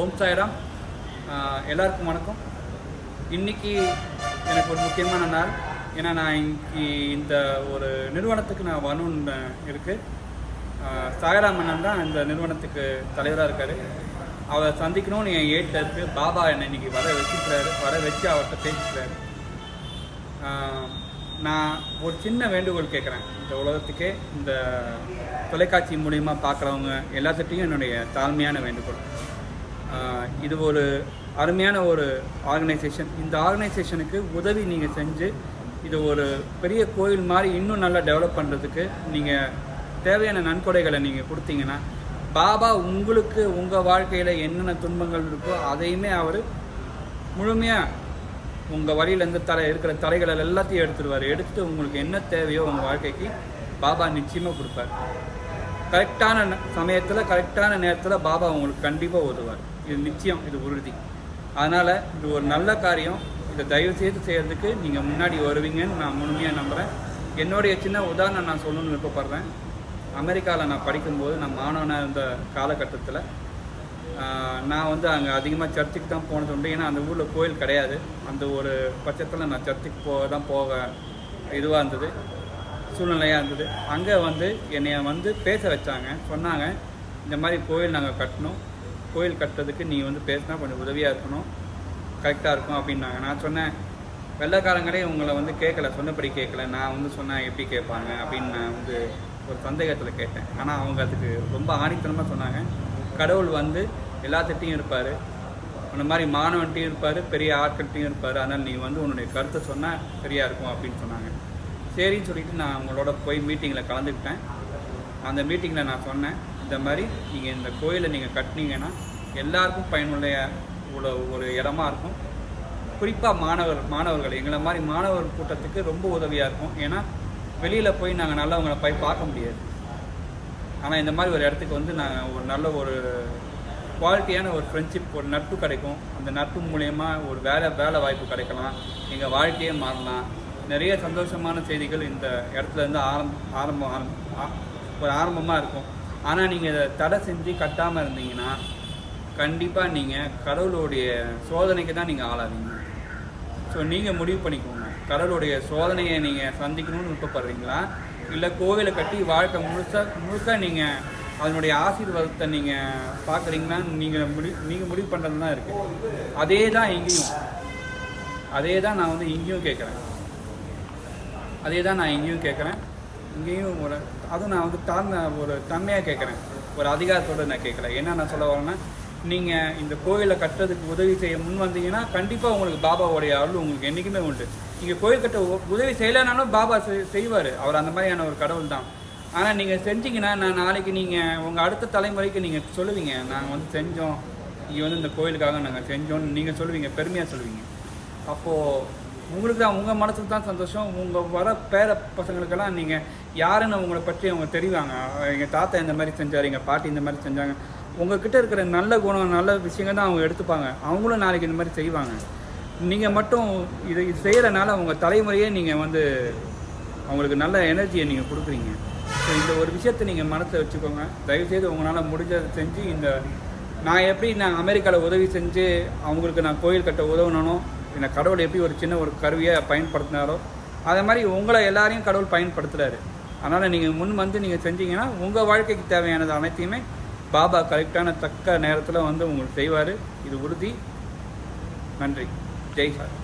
ஓம் சாய்ராம். எல்லாருக்கும் வணக்கம். இன்னைக்கு எனக்கு ஒரு முக்கியமான நாள். ஏன்னா நான் இன்னைக்கு இந்த ஒரு நிறுவனத்துக்கு நான் வரணும்னு இருக்குது ஆஹ் சாய்ராம் அண்ணன் தான் இந்த நிறுவனத்துக்கு தலைவராக இருக்கார். அவரை சந்திக்கணும்னு என் ஏட்டில் இருக்குது பாபா என்னை இன்னைக்கு வர வச்சுக்கிறாரு. வர வச்சு அவர்கிட்ட பேசிக்கிறாரு. நான் ஒரு சின்ன வேண்டுகோள் கேட்குறேன் இந்த உலகத்துக்கே இந்த தொலைக்காட்சி மூலியமா பார்க்குறவங்க எல்லாத்துட்டையும் என்னுடைய தாழ்மையான வேண்டுகோள். இது ஒரு அருமையான ஒரு ஆர்கனைசேஷன் இந்த ஆர்கனைசேஷனுக்கு உதவி நீங்கள் செஞ்சு இது ஒரு பெரிய கோயில் மாதிரி இன்னும் நல்லா டெவலப் பண்ணுறதுக்கு நீங்கள் தேவையான நன்கொடைகளை நீங்கள் கொடுத்தீங்கன்னா பாபா உங்களுக்கு உங்கள் வாழ்க்கையில் என்னென்ன துன்பங்கள் இருக்கோ அதையுமே அவர் முழுமையாக உங்கள் வழியிலேருந்து தலை இருக்கிற தடைகளை எல்லாத்தையும் எடுத்துருவார். எடுத்துட்டு உங்களுக்கு என்ன தேவையோ உங்கள் வாழ்க்கைக்கு பாபா நிச்சயமாக கொடுப்பார். கரெக்டான சமயத்தில் கரெக்டான நேரத்தில் பாபா உங்களுக்கு கண்டிப்பாக உதவார் இது நிச்சயம் இது உறுதி. அதனால் இது ஒரு நல்ல காரியம். இதை தயவு செய்து செய்கிறதுக்கு நீங்கள் முன்னாடி வருவீங்கன்னு நான் முழுமையாக நம்புகிறேன் என்னுடைய சின்ன உதாரணம் நான் சொல்லணும்னு விருப்பப்படுறேன். அமெரிக்காவில் நான் படிக்கும்போது நான் மாணவனாக இருந்த காலகட்டத்தில் நான் வந்து அங்கே அதிகமாக சர்ச்சுக்கு தான் போனது உண்டு. ஏன்னா அந்த ஊரில் கோயில் கிடையாது. அந்த ஒரு பட்சத்தில் நான் சர்ச்சுக்கு போக தான் போக இதுவாக இருந்தது. சூழ்நிலையாக இருந்தது. அங்கே வந்து என்னைய வந்து பேச வச்சாங்க. சொன்னாங்க இந்த மாதிரி கோயில் நாங்கள் கட்டணும். கோயில் கட்டுறதுக்கு நீ வந்து பேசினா கொஞ்சம் உதவியாக இருக்கணும். கரெக்டாக இருக்கும் அப்படின்னாங்க. நான் சொன்னேன் வெள்ளைக்காரங்களே உங்களை வந்து கேட்கல சொன்னபடி கேட்கல நான் வந்து சொன்னேன் எப்படி கேட்பாங்க? அப்படின்னு நான் வந்து ஒரு சந்தேகத்தில் கேட்டேன். ஆனால் அவங்க அதுக்கு ரொம்ப ஆணித்தனமாக சொன்னாங்க. கடவுள் வந்து எல்லாத்திட்டையும் இருப்பார். அந்த மாதிரி மாணவன்ட்டையும் இருப்பார். பெரிய ஆட்கள்கிட்டையும் இருப்பார். அதனால் நீ வந்து உன்னுடைய கருத்தை சொன்னால் சரியாக இருக்கும் அப்படின்னு சொன்னாங்க. சரின்னு சொல்லிட்டு நான் அவங்களோட போய் மீட்டிங்கில் கலந்துக்கிட்டேன். அந்த மீட்டிங்கில் நான் சொன்னேன் இந்த மாதிரி நீங்கள் இந்த கோயிலை நீங்கள் கட்டினீங்கன்னா எல்லாருக்கும் பயனுள்ள உள்ள ஒரு இடமா இருக்கும். குறிப்பாக மாணவர் மாணவர்கள் எங்களை மாதிரி மாணவர் கூட்டத்துக்கு ரொம்ப உதவியாக இருக்கும். ஏன்னா வெளியில் போய் நாங்கள் நல்லவங்களை போய் பார்க்க முடியாது. ஆனால் இந்த மாதிரி ஒரு இடத்துக்கு வந்து நாங்கள் ஒரு நல்ல ஒரு குவாலிட்டியான ஒரு ஃப்ரெண்ட்ஷிப் ஒரு நட்பு கிடைக்கும். அந்த நட்பு மூலயமா ஒரு வேலை வேலை வாய்ப்பு கிடைக்கலாம். எங்கள் வாழ்க்கையே மாறலாம். நிறைய சந்தோஷமான செய்திகள் இந்த இடத்துல ஆரம் ஆரம்ப ஆரம்பம் ஆரம்- ஒரு ஆரம்பமாக இருக்கும். ஆனால் நீங்கள் இதை தடை செஞ்சு கட்டாமல் இருந்தீங்கன்னா கண்டிப்பாக நீங்கள் கடவுளுடைய சோதனைக்கு தான் நீங்கள் ஆளாவீங்க. ஸோ நீங்கள் முடிவு பண்ணிக்கோங்க. கடவுளுடைய சோதனையை நீங்கள் சந்திக்கணும்னு விருப்பப்படுறீங்களா? இல்லை கோவிலை கட்டி வாழ்க்கை முழுச முழுக்க நீங்கள் அதனுடைய ஆசீர்வாதத்தை நீங்கள் பார்க்குறீங்கன்னா நீங்கள் முடி நீங்கள் முடிவு பண்ணுறது தான் இருக்குது அதே தான் இங்கேயும். அதே தான் நான் வந்து இங்கேயும் கேட்குறேன். அதே தான் நான் இங்கேயும் கேட்குறேன். இங்கேயும் ஒரு அதுவும் நான் வந்து தாழ்ந்த ஒரு தன்மையாக கேட்குறேன். ஒரு அதிகாரத்தோடு நான் கேட்கல. என்ன நான் சொல்ல வரேன்னா நீங்கள் இந்த கோயிலை கட்டுறதுக்கு உதவி செய்ய முன் வந்தீங்கன்னா கண்டிப்பாக உங்களுக்கு பாபாவுடைய அருள் உங்களுக்கு என்றைக்குமே உண்டு. நீங்கள் கோயில் கட்ட உ- உதவி செய்யலைனாலும் பாபா செய்வார். அவர் அந்த மாதிரியான ஒரு கடவுள் தான். ஆனால் நீங்கள் செஞ்சீங்கன்னா நான் நாளைக்கு நீங்கள் உங்கள் அடுத்த தலைமுறைக்கு நீங்கள் சொல்லுவீங்க நாங்கள் வந்து செஞ்சோம். இங்கே வந்து இந்த கோயிலுக்காக நாங்கள் செஞ்சோம்னு நீங்கள் சொல்லுவீங்க பெருமையாக சொல்லுவீங்க. அப்போது உங்களுக்கு தான் உங்கள் மனசுக்கு தான் சந்தோஷம். உங்கள் வர பேர பசங்களுக்கெல்லாம் நீங்கள் யாருன்னு உங்களை பற்றி அவங்க தெரிவாங்க. எங்கள் தாத்தா இந்த மாதிரி செஞ்சார் எங்கள் பாட்டி இந்த மாதிரி செஞ்சாங்க. உங்ககிட்ட இருக்கிற நல்ல குணம் நல்ல விஷயங்கள் தான் அவங்க எடுத்துப்பாங்க. அவங்களும் நாளைக்கு இந்த மாதிரி செய்வாங்க. நீங்கள் மட்டும் இது இது செய்கிறனால உங்கள் தலைமுறையே நீங்கள் வந்து அவங்களுக்கு நல்ல எனர்ஜியை நீங்கள் கொடுக்குறீங்க. ஸோ இந்த ஒரு விஷயத்தை நீங்கள் மனசில் வச்சுக்கோங்க. தயவுசெய்து உங்களால் முடிஞ்சதை செஞ்சு இந்த நான் எப்படி நான் அமெரிக்காவில் உதவி செஞ்சு அவங்களுக்கு நான் கோயில் கட்ட உதவுனனோ என்னை கடவுள் எப்படி ஒரு சின்ன ஒரு கருவியை பயன்படுத்தினாரோ அதே மாதிரி உங்களை எல்லாரையும் கடவுள் பயன்படுத்துகிறாரு அதனால் நீங்கள் முன் வந்து நீங்கள் செஞ்சீங்கன்னா உங்கள் வாழ்க்கைக்கு தேவையானது அனைத்தையுமே பாபா கரெக்டான தக்க நேரத்தில் வந்து உங்களுக்கு செய்வார். இது உறுதி. நன்றி. ஜெய் சார்.